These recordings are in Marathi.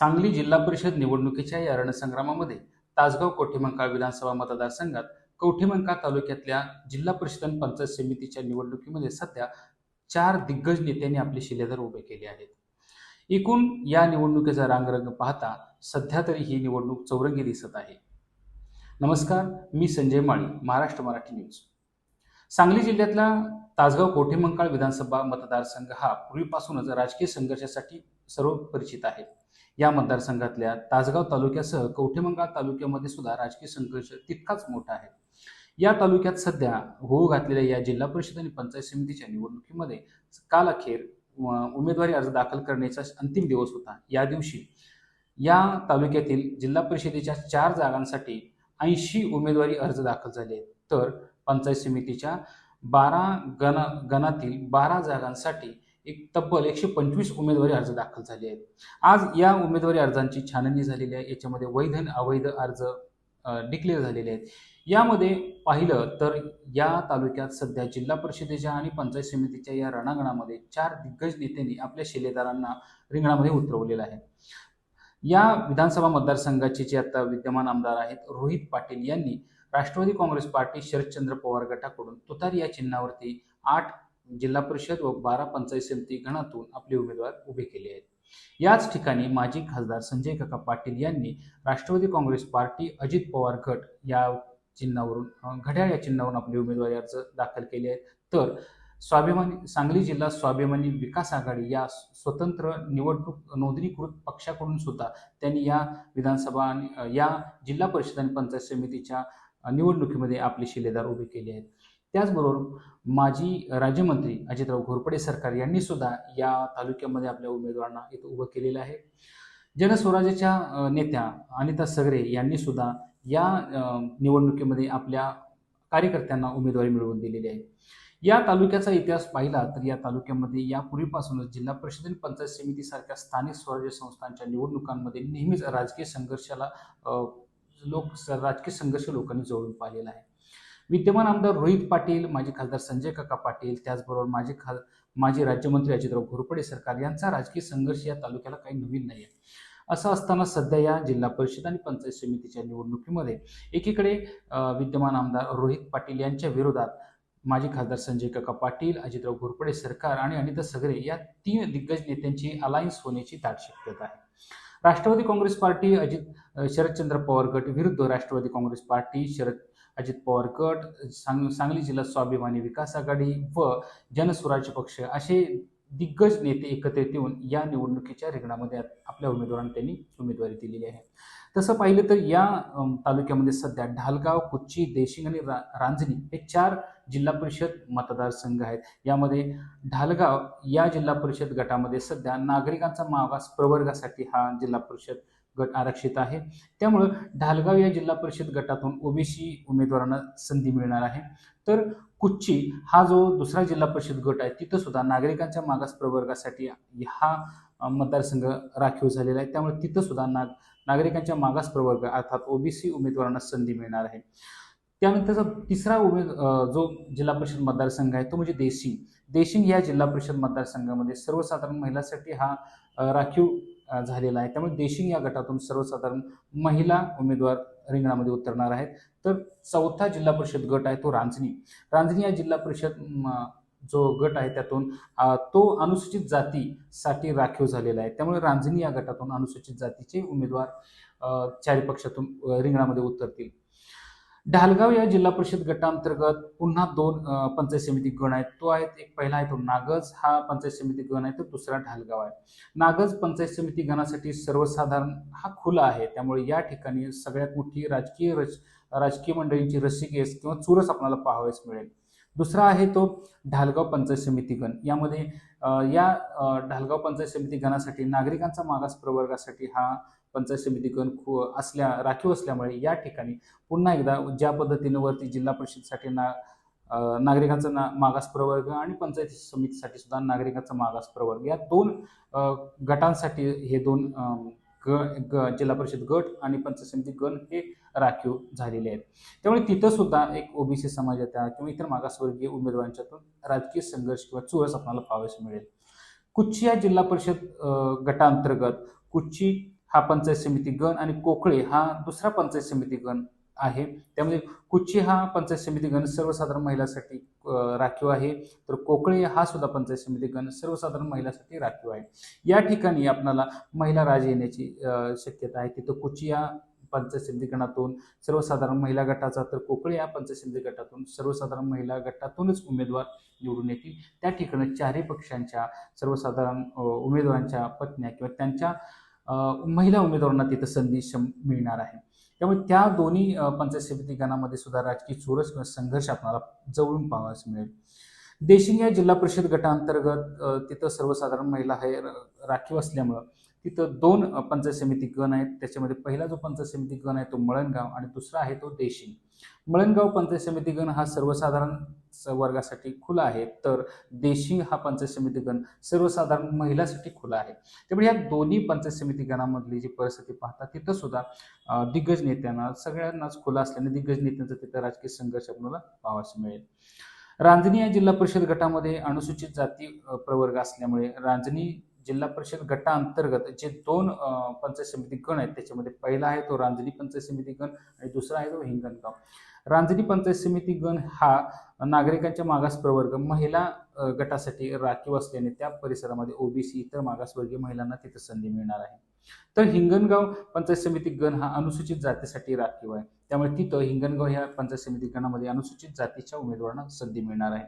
सांगली जिल्हा परिषद निवडणुकीच्या या रणसंग्रामामध्ये तासगाव कोठीमंका विधानसभा मतदारसंघात कवठीमंका तालुक्यातल्या जिल्हा परिषद आणि पंचायत समितीच्या निवडणुकीमध्ये सध्या चार दिग्गज नेत्यांनी आपले शिलेदार उभे केले आहेत. एकूण या निवडणुकीचा रांगरंग पाहता सध्या तरी ही निवडणूक चौरंगी दिसत आहे. नमस्कार मी संजय माळी महाराष्ट्र मराठी न्यूज. सांगली जिल्ह्यातला तासगाव कोठेमंकाळ विधानसभा मतदारसंघ हा पूर्वीपासूनच राजकीय संघर्षासाठी सर्व परिचित आहे. या मतदारसंघातल्या तासगाव तालुक्यासह कवठेमंकाळ तालुक्यामध्ये सुद्धा राजकीय संघर्ष तितकाच मोठा आहे. या तालुक्यात सध्या होऊ घातलेल्या या जिल्हा परिषद आणि पंचायत समितीच्या निवडणुकीमध्ये काल अखेर उमेदवारी अर्ज दाखल करण्याचा अंतिम दिवस होता. या दिवशी या तालुक्यातील जिल्हा परिषदेच्या चार जागांसाठी ऐंशी उमेदवारी अर्ज दाखल झाले तर पंचायत समितीच्या बारा गण गणातील बारा जागांसाठी एक तब्बल एकशे पंचवीस उमेदवारी अर्ज दाखल झाले आहेत. आज या उमेदवारी अर्जांची छाननी झालेली आहे. याच्यामध्ये वैध आणि अवैध अर्ज डिक्लेअर झालेले आहेत. यामध्ये पाहिलं तर या तालुक्यात सध्या जिल्हा परिषदेच्या आणि पंचायत समितीच्या या रणांगणामध्ये चार दिग्गज नेत्यांनी आपल्या शिलेदारांना रिंगणामध्ये उतरवलेलं आहे. या विधानसभा मतदारसंघाचे जे आता विद्यमान आमदार आहेत रोहित पाटील यांनी राष्ट्रवादी काँग्रेस पार्टी शरदचंद्र पवार गटाकडून तुतारी या चिन्हावरती आठ जिल्हा परिषद व बारा पंचायत समिती गणातून आपले उमेदवार उभे केले आहेत. याच ठिकाणी माजी खासदार संजय काका पाटील यांनी राष्ट्रवादी काँग्रेस पार्टी अजित पवार गट या चिन्हावरून घड्याळ या चिन्हावरून आपले उमेदवारी अर्ज दाखल केले आहेत. तर स्वाभिमानी सांगली जिल्हा स्वाभिमानी विकास आघाडी या स्वतंत्र निवडणूक नोंदणीकृत पक्षाकडून सुद्धा त्यांनी या विधानसभा आणि या जिल्हा परिषद आणि पंचायत समितीच्या निवडणुकीमध्ये आपले शिलेदार उभे केले आहेत. त्याचबरोबर माजी राज्यमंत्री अजितराव घोरपडे सरकार यांनी सुद्धा या तालुक्यामध्ये आपल्या उमेदवारांना इथं उभं केलेलं आहे. जनस्वराज्याच्या नेत्या अनिता सगरे यांनी सुद्धा या निवडणुकीमध्ये आपल्या कार्यकर्त्यांना उमेदवारी मिळवून दिलेली आहे. या तालुक्याचा इतिहास पाहिला तर या तालुक्यामध्ये यापूर्वीपासूनच जिल्हा परिषद आणि पंचायत समितीसारख्या स्थानिक स्वराज्य संस्थांच्या निवडणुकांमध्ये नेहमीच राजकीय संघर्षाला लोक राजकीय संघर्ष लोकांनी जवळून पाहिलेला आहे. विद्यमान आमदार रोहित पाटील माजी खासदार संजय काका पाटील त्याचबरोबर माजी खा माजी राज्यमंत्री अजितराव घोरपडे सरकार यांचा राजकीय संघर्ष या तालुक्याला काही नवीन नाही आहे असं असताना सध्या या जिल्हा परिषद आणि पंचायत समितीच्या निवडणुकीमध्ये एकीकडे विद्यमान आमदार रोहित पाटील यांच्या विरोधात माजी खासदार संजय काका पाटील अजितराव घोरपडे सरकार आणि अनिता सगरे या तीन दिग्गज नेत्यांची अलायन्स होण्याची दाट शक्यता आहे. राष्ट्रवादी काँग्रेस पार्टी अजित शरदचंद्र पवार गट विरुद्ध राष्ट्रवादी काँग्रेस पार्टी शरद अजित पवार गट सांग सांगली जिल्हा स्वाभिमानी विकास आघाडी व जनस्वराज्य पक्ष असे दिग्गज नेते एकत्रित येऊन या निवडणुकीच्या रिंगणामध्ये आपल्या उमेदवारांना त्यांनी उमेदवारी दिलेली आहे. तसं पाहिलं तर या तालुक्यामध्ये सध्या ढालगाव कुच्ची देशिंग आणि रा रांजणी हे चार जिल्हा परिषद मतदारसंघ आहेत. यामध्ये ढालगाव या जिल्हा परिषद गटामध्ये सध्या नागरिकांचा मागास प्रवर्गासाठी हा जिल्हा परिषद गट आरक्षित आहे. त्यामुळं ढालगाव या जिल्हा परिषद गटातून ओबीसी उमेदवारांना संधी मिळणार आहे. तर कुच्ची हा जो दुसरा जिल्हा परिषद गट आहे तिथं सुद्धा नागरिकांच्या मागास प्रवर्गासाठी हा मतदारसंघ राखीव झालेला आहे. त्यामुळे तिथं सुद्धा नाग नागरिकांच्या मागास प्रवर्ग अर्थात ओबीसी उमेदवारांना संधी मिळणार आहे. त्यानंतरचा तिसरा उमेद जो जिल्हा परिषद मतदारसंघ आहे तो म्हणजे देशिंग. देशिंग या जिल्हा परिषद मतदारसंघामध्ये सर्वसाधारण महिलांसाठी हा राखीव झालेला आहे. त्यामुळे देशिंग या गटातून सर्वसाधारण महिला उमेदवार रिंगणामध्ये उतरणार आहेत. तर चौथा जिल्हा परिषद गट आहे तो रांजणी. रांजणी या जिल्हा परिषद जो गट आहे त्यातून तो अनुसूचित जातीसाठी राखीव झालेला आहे. त्यामुळे रांजणी या गटातून अनुसूचित जातीचे उमेदवार चारी पक्षातून रिंगणामध्ये उतरतील. ढालगाव या जिल्हा परिषद गटांतर्गत पुन्हा दोन पंचायत समिती गण आहेत. तो आहे एक पहिला आहे तो नागज हा पंचायत समिती गण आहे तो दुसरा ढालगाव आहे. नागज पंचायत समिती गणासाठी सर्वसाधारण हा खुला आहे. त्यामुळे या ठिकाणी सगळ्यात मोठी राजकीय रच राजकीय मंडळींची रसिकेस किंवा चुरस आपल्याला पाहावयास मिळेल. दुसरा आहे तो ढालगाव पंचायत समिती गण. यामध्ये या ढालगाव पंचायत समिती गणासाठी नागरिकांचा मागास प्रवर्गासाठी हा पंचायत समिती गण खू असल्या राखीव असल्यामुळे या ठिकाणी पुन्हा एकदा ज्या पद्धतीनं वरती जिल्हा परिषदसाठी ना नागरिकांचा ना मागास प्रवर्ग आणि पंचायत समितीसाठी सुद्धा नागरिकांचा मागास प्रवर्ग या दोन गटांसाठी हे दोन ग ग जिल्हा परिषद गट आणि पंचायत समिती गण हे राखीव झालेले आहेत. त्यामुळे तिथं सुद्धा एक ओबीसी समाजाच्या किंवा इतर मागासवर्गीय उमेदवारांच्यातून राजकीय संघर्ष किंवा चुरस आपल्याला पाहावयास मिळेल. कुच्ची या जिल्हा परिषद गटांतर्गत कुच्ची हा पंचायत समिती गण आणि कोकळे हा दुसरा पंचायत समिती गण आहे. त्यामध्ये कुची हा पंचायत समिती गण सर्वसाधारण महिलांसाठी राखीव आहे. तर कोकळे हा सुद्धा पंचायत समिती गण सर्वसाधारण महिलांसाठी राखीव आहे. या ठिकाणी आपणाला महिला राज येण्याची शक्यता आहे. तिथं कुची या पंचायत समिती गणातून सर्वसाधारण महिला गटाचा तर कोकळे या पंचायत समिती गटातून सर्वसाधारण महिला गटातूनच उमेदवार निवडून येतील. त्या ठिकाणी चारही पक्षांच्या सर्वसाधारण उमेदवारांच्या पत्न्या किंवा त्यांच्या महिला उमेदवारांना तिथं संधी मिळणार आहे. त्यामुळे त्या दोन्ही पंचायत समिती गणामध्ये सुद्धा राजकीय चोरस किंवा संघर्ष आपल्याला जवळून पाहावास मिळेल. देशिंग या जिल्हा परिषद गटाअंतर्गत तिथं सर्वसाधारण महिला हे र- राखीव असल्यामुळं तिथं दोन पंचायत समिती गण आहेत. त्याच्यामध्ये पहिला जो पंचायत समिती गण आहे तो मळणगाव आणि दुसरा आहे तो देशिंग. मळणगाव पंचायत समिती गण हा सर्वसाधारण वर्गासाठी खुला आहे. तर देशिंग हा पंचायत समिती गण सर्वसाधारण महिलासाठी खुला आहे. त्यामुळे या दोन्ही पंचायत समिती गणामधली जी परिस्थिती पाहता तिथं सुद्धा दिग्गज नेत्यांना सगळ्यांनाच खुला असल्याने दिग्गज नेत्यांचा तिथं राजकीय संघर्ष आपल्याला पाहावास मिळेल. रांजणी या जिल्हा परिषद गटामध्ये अनुसूचित जाती प्रवर्ग असल्यामुळे रांजणी जिल्हा परिषद गटाअंतर्गत जे दोन पंचायत समिती गण आहेत त्याच्यामध्ये पहिला आहे तो रांजणी पंचायत समिती गण आणि दुसरा आहे तो हिंगणगाव. रांजणी पंचायत समिती गण हा नागरिकांच्या मागास प्रवर्ग महिला गटासाठी राखीव असल्याने त्या परिसरामध्ये ओबीसी इतर मागासवर्गीय महिलांना तिथे संधी मिळणार आहे. तर हिंगणगाव पंचायत समिती गण हा अनुसूचित जातीसाठी राखीव आहे. त्यामुळे तिथं हिंगणगाव ह्या पंचायत समिती गणामध्ये अनुसूचित जातीच्या उमेदवारांना संधी मिळणार आहे.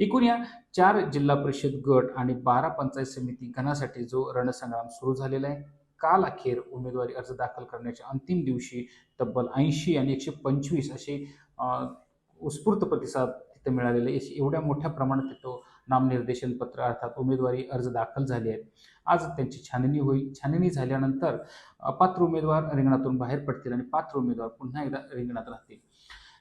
एकूण या चार जिल्हा परिषद गट आणि बारा पंचायत समिती गणासाठी जो रणसंग्राम सुरू झालेला आहे काल अखेर उमेदवारी अर्ज दाखल करण्याच्या अंतिम दिवशी तब्बल ऐंशी आणि एकशे पंचवीस असे उत्स्फूर्त प्रतिसाद तिथे मिळालेले एवढ्या मोठ्या प्रमाणात तिथं नामनिर्देशन पत्र अर्थात उमेदवारी अर्ज दाखल झाले आहेत. आज त्यांची छाननी होईल. छाननी झाल्यानंतर अपात्र उमेदवार रिंगणातून बाहेर पडतील आणि पात्र उमेदवार पुन्हा एकदा रिंगणात राहतील.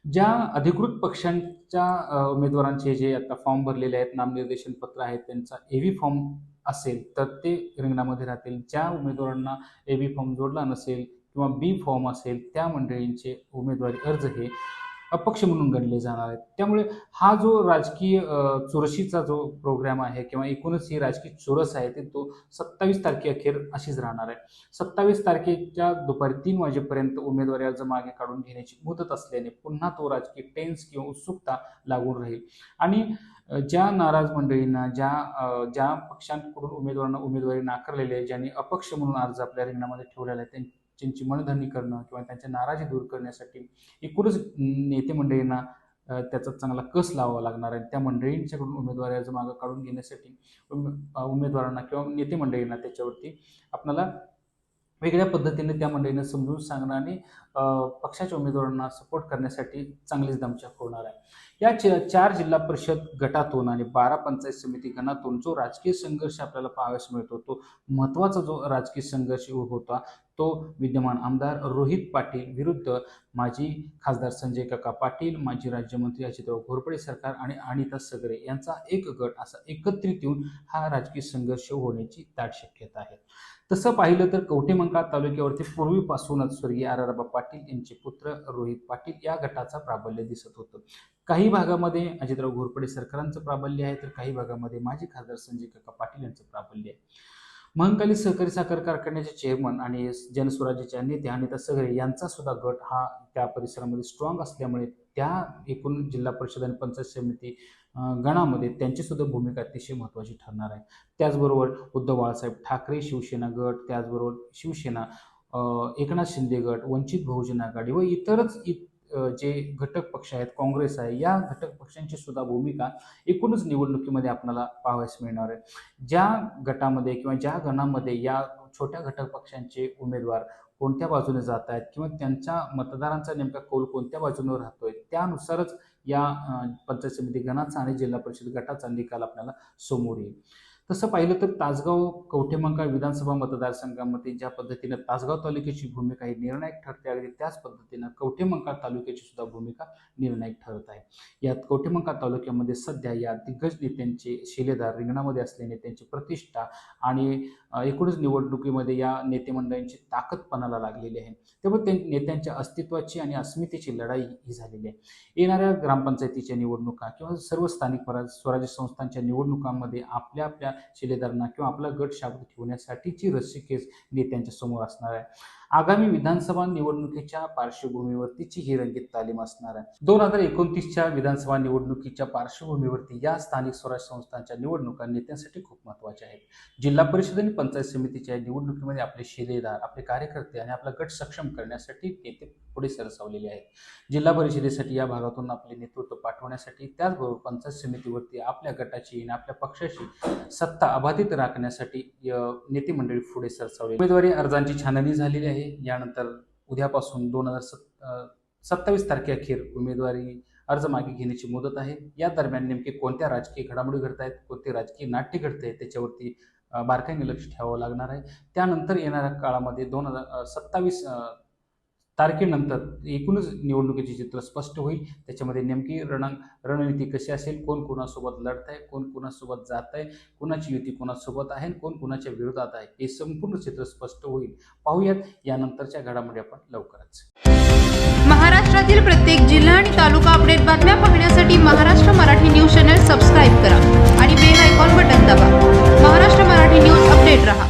ज्या अधिकृत पक्षांच्या उमेदवारांचे जे आता फॉर्म भरलेले आहेत नामनिर्देशन पत्र आहेत त्यांचा एव्ही फॉर्म असेल तर ते रिंगणामध्ये राहतील. ज्या उमेदवारांना एव्ही फॉर्म जोडला नसेल किंवा बी फॉर्म असेल त्या मंडळींचे उमेदवारी अर्ज हे अपक्ष म्हणून गणले जाणार आहेत. त्यामुळे हा जो राजकीय चुरशीचा जो प्रोग्राम आहे किंवा एकूणच ही राजकीय चुरस आहे ते तो सत्तावीस तारखेअखेर अशीच राहणार आहे. सत्तावीस तारखेच्या दुपारी तीन वाजेपर्यंत उमेदवारी अर्ज मागे काढून घेण्याची मुदत असल्याने पुन्हा तो राजकीय टेन्स किंवा उत्सुकता लागून राहील. आणि ज्या नाराज मंडळींना ज्या ज्या पक्षांकडून उमेदवारांना उमेदवारी नाकारलेली आहे ज्यांनी अपक्ष म्हणून अर्ज आपल्या रिंगणामध्ये ठेवलेला आहे त्यांनी त्यांची मनधरणी करणं किंवा त्यांच्या नाराजी दूर करण्यासाठी एकूणच नेते मंडळींना त्याचा चांगला कस लावावा लागणार आहे? त्या मंडळींच्याकडून उमेदवारी अर्ज मागं काढून घेण्यासाठी उमे- उमेदवारांना किंवा नेते मंडळींना त्याच्यावरती आपल्याला वेगळ्या पद्धतीने त्या मंडळींना समजून सांगणं आणि पक्षाच्या उमेदवारांना सपोर्ट करण्यासाठी चांगलीच दमछाक होणार आहे. या च चार जिल्हा परिषद गटातून आणि बारा पंचायत समिती गणातून जो राजकीय संघर्ष आपल्याला पाहावयास मिळतो तो महत्त्वाचा जो राजकीय संघर्ष होता तो विद्यमान आमदार रोहित पाटील विरुद्ध माजी खासदार संजय काका पाटील माजी राज्यमंत्री अजितराव घोरपडे सरकार आणि अनिता सगरे यांचा एक गट असा एकत्रित येऊन हा राजकीय संघर्ष होण्याची दाट शक्यता आहे. तसं पाहिलं तर कवठेमंकाळ तालुक्यावरती पूर्वीपासूनच स्वर्गीय आर आर पाटील यांचे पुत्र रोहित पाटील या गटाचं प्राबल्य दिसत होतं. काही भागामध्ये अजितराव घोरपडे सरकारांचं प्राबल्य आहे तर काही भागामध्ये माजी खासदार संजय काका पाटील यांचं प्राबल्य आहे. महंकाली सहकारी साखर कारखान्याचे चेअरमन आणि जनस्वराज्याच्या नेत्या अनिता सगरे यांचा सुद्धा गट हा त्या परिसरामध्ये स्ट्रॉंग असल्यामुळे त्या एकूण जिल्हा परिषद आणि पंचायत समिती गणामध्ये त्यांची सुद्धा भूमिका अतिशय महत्त्वाची ठरणार आहे. त्याचबरोबर उद्धव बाळासाहेब ठाकरे शिवसेना गट त्याचबरोबर शिवसेना एकनाथ शिंदे गट वंचित बहुजन आघाडी व इतरच इत जे घटक पक्ष आहेत काँग्रेस आहे या घटक पक्षांची सुद्धा भूमिका एकूणच निवडणुकीमध्ये आपल्याला पाहावयास मिळणार आहे. ज्या गटामध्ये किंवा ज्या गणामध्ये या छोट्या घटक पक्षांचे उमेदवार कोणत्या बाजूने जात आहेत किंवा त्यांच्या मतदारांचा नेमका कौल कोणत्या बाजूने राहतोय त्यानुसारच या पंचायत समिती गणाचा आणि जिल्हा परिषद गटाचा निकाल आपल्याला समोर येईल. तसं पाहिलं तर तासगाव कवठेमंका विधानसभा मतदारसंघामध्ये ज्या पद्धतीनं तासगाव तालुक्याची भूमिका ही निर्णायक ठरते अगदी त्याच पद्धतीनं कवठेमंका तालुक्याची सुद्धा भूमिका निर्णायक ठरत आहे. यात कवठेमंका तालुक्यामध्ये सध्या या दिग्गज नेत्यांचे शिलेदार रिंगणामध्ये असलेले नेत्यांची प्रतिष्ठा आणि एकूणच निवडणुकीमध्ये या नेतेमंडळींची ताकदपणाला ताकद पणाला लागलेली आहे. त्यामुळे त्या नेत्यांच्या अस्तित्वाची आणि अस्मितेची लढाई ही झालेली आहे. येणाऱ्या ग्रामपंचायतीच्या निवडणुका किंवा सर्व स्थानिक स्वराज्य संस्थांच्या निवडणुकांमध्ये आपल्या आपल्या शिलेदारांना किंवा आपला गट शाबूत ठेवण्यासाठीची रस्सीखेच नेत्यांच्या समोर असणार आहे. आगामी विधानसभा निवडणुकीच्या पार्श्वभूमीवरतीची ही रंगीत तालीम असणार आहे. दोन हजार एकोणतीसच्या विधानसभा निवडणुकीच्या पार्श्वभूमीवरती या स्थानिक स्वराज्य संस्थांच्या निवडणुका नेत्यांसाठी खूप महत्त्वाच्या आहेत. जिल्हा परिषद आणि पंचायत समितीच्या निवडणुकीमध्ये आपले शिलेदार आपले कार्यकर्ते आणि आपला गट सक्षम करण्यासाठी नेते पुढे सरसावलेले आहेत. जिल्हा परिषदेसाठी या भागातून आपले नेतृत्व पाठवण्यासाठी त्याचबरोबर पंचायत समितीवरती आपल्या गटाची आणि आपल्या पक्षाची सत्ता अबाधित राखण्यासाठी नेते मंडळी पुढे सरसावले उमेदवारी अर्जांची छाननी झालेली आहे. यानंतर उद्यापासून दोन हजार सत् सत्तावीस तारखेअखेर उमेदवारी अर्ज मागे घेण्याची मुदत आहे. या दरम्यान नेमके कोणत्या राजकीय घडामोडी घडत आहेत कोणते राजकीय नाट्य घडत आहे त्याच्यावरती बारकाईने लक्ष ठेवावं लागणार आहे. त्यानंतर येणाऱ्या काळामध्ये दोन हजार सत्तावीस तारखेनंतर एकूणच निवडणुकीचे चित्र स्पष्ट होईल. त्याच्यामध्ये नेमकी रण रणनीती कशी असेल? कोण कोणासोबत लढत आहे कोण कोणासोबत जात आहे कोणाची युती कोणासोबत आहे? कोण कोणाच्या विरोधात आहे? हे संपूर्ण चित्र स्पष्ट होईल. पाहूयात. यानंतरच्या घडामोडी आपण लवकरच. महाराष्ट्रातील प्रत्येक जिल्हा आणि तालुका अपडेट बातम्या पाहण्यासाठी Maharashtra Marathi news channel subscribe करा आणि बेल आयकॉन बटन दाबा. महाराष्ट्र मराठी न्यूज अपडेट रहा.